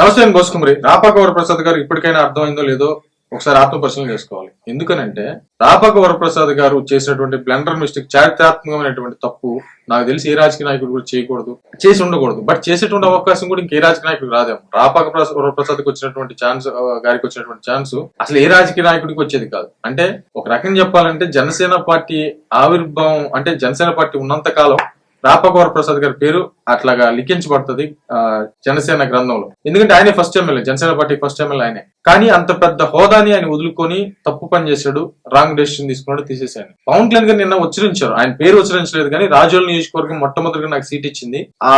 నమస్తే అండి బోసుకుమరి రాపాక వరప్రసాద్ గారు ఇప్పటికైనా అర్థమైందో లేదో ఒకసారి ఆత్మపరిశీలన చేసుకోవాలి. ఎందుకనంటే రాపాక వరప్రసాద్ గారు చేసినటువంటి బ్లండర్ మిస్టేక్ చారిత్రాత్మకమైనటువంటి తప్పు నాకు తెలిసి ఏ రాజకీయ నాయకుడు కూడా చేయకూడదు చేసి ఉండకూడదు. బట్ చేసేటువంటి అవకాశం కూడా ఇంకే రాజకీయ నాయకుడికి రాదేమో. రాపాక వరప్రసాద్కి వచ్చినటువంటి ఛాన్స్ గారికి వచ్చినటువంటి ఛాన్స్ అసలు ఏ రాజకీయ నాయకుడికి వచ్చేది కాదు. అంటే ఒక రకంగా చెప్పాలంటే జనసేన పార్టీ ఆవిర్భావం అంటే జనసేన పార్టీ ఉన్నంత కాలం రాపాక ప్రసాద్ గారి పేరు అట్లాగా లిఖించబడుతుంది జనసేన గ్రంథంలో. ఎందుకంటే ఆయనే first MLA Janasena party first MLA ఆయనే. కానీ అంత పెద్ద హోదాని ఆయన వదులుకొని తప్పు పని చేశాడు రాంగ్ డెసిషన్ తీసుకున్నాడు తీసేసాను పవన్ కళ్యాణ్ గారు నిన్న ఉచ్చరించారు. ఆయన పేరు ఉచ్చరించలేదు కానీ రాజోల నియోజకవర్గం మొట్టమొదటిగా నాకు సీట్ ఇచ్చింది. ఆ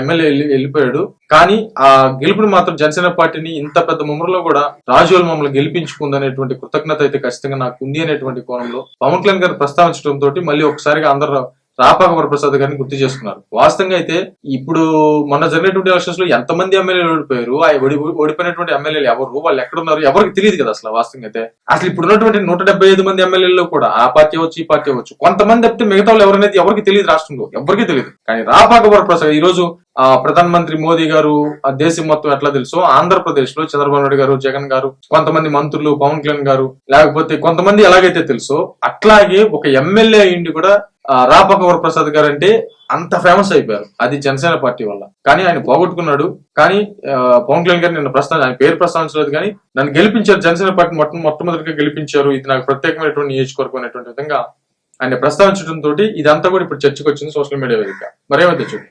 ఎమ్మెల్యే వెళ్ళిపోయాడు. కానీ ఆ గెలుపుని మాత్రం జనసేన పార్టీని ఇంత పెద్ద ముమ్మరలో కూడా రాజోల్ మమ్మల్ని గెలిపించుకుందనేటువంటి కృతజ్ఞత అయితే ఖచ్చితంగా నాకు ఉంది అనేటువంటి కోణంలో పవన్ కళ్యాణ్ గారు ప్రస్తావించడం తోటి మళ్ళీ ఒకసారిగా అందరూ రాపాక వరప్రసాద్ గారిని గుర్తు చేసుకున్నారు. వాస్తవంగా అయితే ఇప్పుడు మొన్న జరిగినటువంటి ఎలక్షన్స్లో ఎంతమంది ఎమ్మెల్యేలు ఓడిపోయారు? ఆ ఓడి ఓడిపోయినటువంటి ఎమ్మెల్యేలు ఎవరు? వాళ్ళు ఎక్కడున్నారు? ఎవరికి తెలియదు కదా అసలు వాస్తవంగా అయితే. అసలు ఇప్పుడు ఉన్నటువంటి నూట డెబ్బై ఐదు మంది ఎమ్మెల్యేల్లో కూడా ఆ పార్టీ అవ్వచ్చు ఈ పార్టీ అవ్వచ్చు కొంతమంది తప్పితే మిగతా వాళ్ళు ఎవరనేది ఎవరికి తెలియదు రాష్ట్రంలో. ఎవరికి తెలియదు. కానీ రాపాక వరప్రసాద్ ఈ రోజు ఆ ప్రధానమంత్రి మోదీ గారు ఆ దేశం మొత్తం ఎట్లా తెలుసో ఆంధ్రప్రదేశ్లో చంద్రబాబు నాయుడు గారు జగన్ గారు కొంతమంది మంత్రులు పవన్ కళ్యాణ్ గారు లేకపోతే కొంతమంది ఎలాగైతే తెలుసో అట్లాగే ఒక ఎమ్మెల్యే అయింది కూడా ఆ, రాపాక వరప్రసాద్ గారు అంటే అంత ఫేమస్ అయిపోయారు. అది జనసేన పార్టీ వల్ల. కానీ ఆయన పోగొట్టుకున్నాడు. కానీ ఆ, పవన్ కళ్యాణ్ గారు నిన్న ప్రస్తావన ఆయన పేరు ప్రస్తావించలేదు కానీ నన్ను గెలిపించారు. జనసేన పార్టీ మొట్ట మొట్టమొదటిగా గెలిపించారు. ఇది నాకు ప్రత్యేకమైనటువంటి నియోజకవర్గం అనేటువంటి విధంగా ఆయన ప్రస్తావించడం తోటి ఇదంతా కూడా ఇప్పుడు చర్చకు వచ్చింది సోషల్ మీడియా వేదిక. మరేమైతే చూడండి